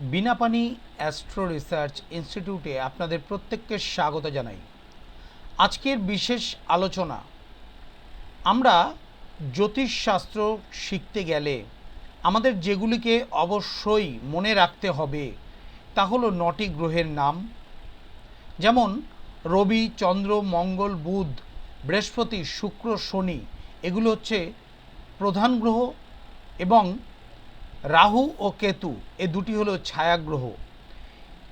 Binapani astro research ইনস্টিটিউটে আপনাদের প্রত্যেককে স্বাগত জানাই। আজকের বিশেষ আলোচনা, আমরা জ্যোতিষশাস্ত্র শিখতে গেলে আমাদের যেগুলিকে অবশ্যই মনে রাখতে হবে তা হলো নটি গ্রহের নাম। যেমন, রবি, চন্দ্র, মঙ্গল, বুধ, বৃহস্পতি, শুক্র, শনি, এগুলো হচ্ছে প্রধান গ্রহ এবং রাহু ও কেতু, এ দুটি হলো ছায়াগ্রহ।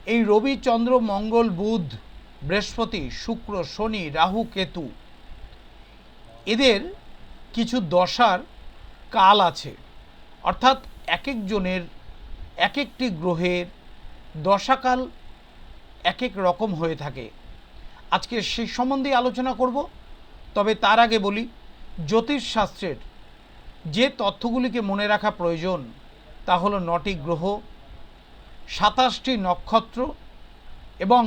এই রবি, চন্দ্র, মঙ্গল, বুধ, বৃহস্পতি, শুক্র, শনি, রাহু, কেতু। এদের কিছু দশার কাল আছে। অর্থাৎ এক একজনের এক একটি গ্রহের দশাকাল এক এক রকম হয়ে থাকে। আজকে সেই সম্বন্ধে আলোচনা করব, তবে তার আগে বলি, জ্যোতিষশাস্ত্রের যে তথ্যগুলিকে মনে রাখা প্রয়োজন তা হলো নটি গ্রহ, সাতাশটি নক্ষত্র এবং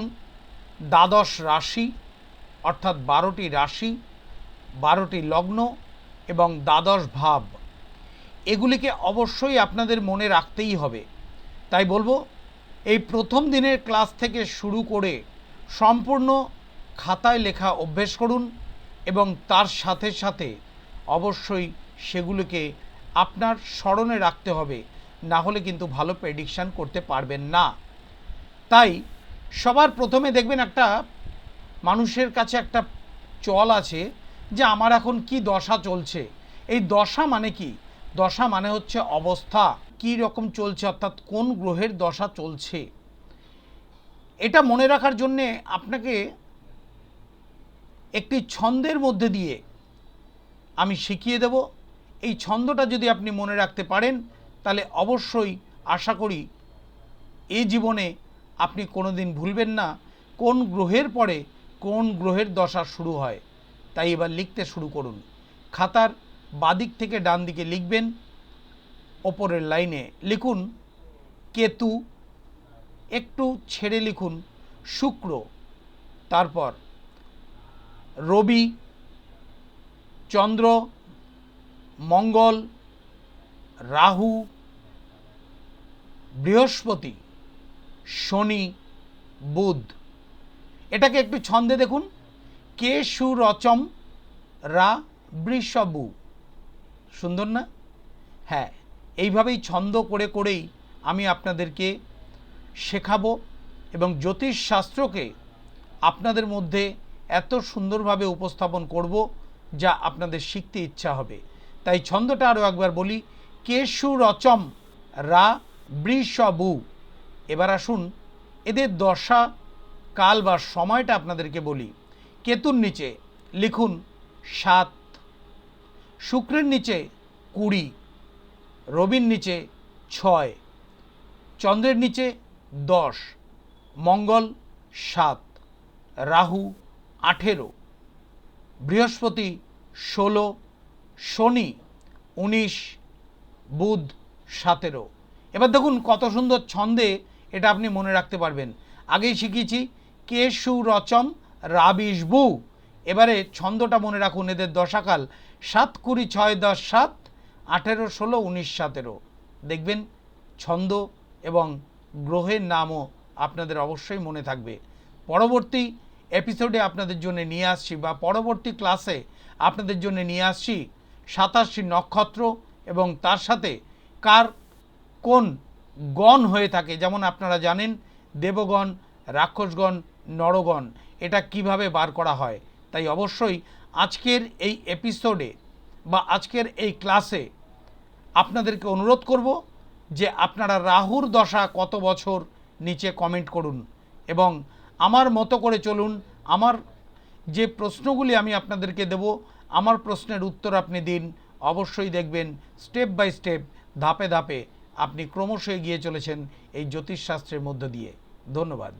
দ্বাদশ রাশি, অর্থাৎ বারোটি রাশি, বারোটি লগ্ন এবং দ্বাদশ ভাব। এগুলিকে অবশ্যই আপনাদের মনে রাখতেই হবে। তাই বলব, এই প্রথম দিনের ক্লাস থেকে শুরু করে সম্পূর্ণ খাতায় লেখা অভ্যেস করুন এবং তার সাথে সাথে অবশ্যই সেগুলোকে আপনার স্মরণে রাখতে হবে। না হলে কিন্তু ভালো প্রেডিকশান করতে পারবেন না। তাই সবার প্রথমে দেখবেন একটা মানুষের কাছে একটা চল আছে যে আমার এখন কি দশা চলছে। এই দশা মানে কি? দশা মানে হচ্ছে অবস্থা। কি রকম চলছে, অর্থাৎ কোন গ্রহের দশা চলছে? এটা মনে রাখার জন্যে আপনাকে একটি ছন্দের মধ্যে দিয়ে আমি শিখিয়ে দেব। এই ছন্দটা যদি আপনি মনে রাখতে পারেন তাহলে অবশ্যই আশা করি এই জীবনে আপনি কোনো দিন ভুলবেন না, কোন গ্রহের পরে কোন গ্রহের দশা শুরু হয়, তাই এবার লিখতে শুরু করুন। খাতার বাদিক থেকে ডান দিকে লিখবেন, ওপরের লাইনে লিখুন, কেতু, একটু ছেড়ে লিখুন, শুক্র, তারপর রবি, চন্দ্র, মঙ্গল রাহু, বৃহস্পতি, শনি, বুধ। এটাকে একটু ছন্দে দেখুন। কে সুরচম রা, বৃষবু। সুন্দর না? হ্যাঁ এইভাবেই ছন্দ করে করেই আমি আপনাদেরকে শেখাবো এবং জ্যোতিষশাস্ত্রকে আপনাদের মধ্যে এত সুন্দরভাবে উপস্থাপন করব যা আপনাদের শিখতে ইচ্ছা হবে। তাই ছন্দটা আরও একবার বলি কেশু রচম রা বৃষবু। এবার আসুন এদের দশা, কাল বা সময়টা আপনাদেরকে বলি। কেতুর নিচে লিখুন সাত, শুক্রের নিচে কুড়ি, রবির নিচে ছয়, চন্দ্রের নিচে দশ, মঙ্গল সাত, রাহু আঠেরো, বৃহস্পতি ষোলো, শনি উনিশ বুধ সতেরো। এবার দেখুন কত সুন্দর ছন্দে এটা আপনি মনে রাখতে পারবেন। আগেই শিখিয়েছি কে সুরচম রাবিশবু। এবারে ছন্দটা মনে রাখুন, এদের দশাকাল সাত কুড়ি ছয় দশ সাত, আঠেরো ষোলো উনিশ সতেরো। দেখবেন ছন্দ এবং গ্রহের নামও আপনাদের অবশ্যই মনে থাকবে। পরবর্তী এপিসোডে আপনাদের জন্য নিয়ে আসছি বা পরবর্তী ক্লাসে আপনাদের জন্য নিয়ে আসছি সাতাশটি নক্ষত্র এবং তার সাথে কার কোন গণ হয়ে থাকে, যেমন আপনারা জানেন দেবগণ, রাক্ষসগণ, নরগণ, এটা কীভাবে বার করা হয়? তাই অবশ্যই আজকের এই এপিসোডে বা আজকের এই ক্লাসে আপনাদেরকে অনুরোধ করব যে আপনারা রাহুর দশা কত বছর নিচে কমেন্ট করুন এবং আমার মতো করে চলুন, আমার যে প্রশ্নগুলি আমি আপনাদেরকে দেব, আমার প্রশ্নের উত্তর আপনি দিন অবশ্যই দেখবেন স্টেপ বাই স্টেপ, ধাপে ধাপে আপনি ক্রমশ এগিয়ে চলেছেন এই জ্যোতিষশাস্ত্রের মধ্য দিয়ে। ধন্যবাদ।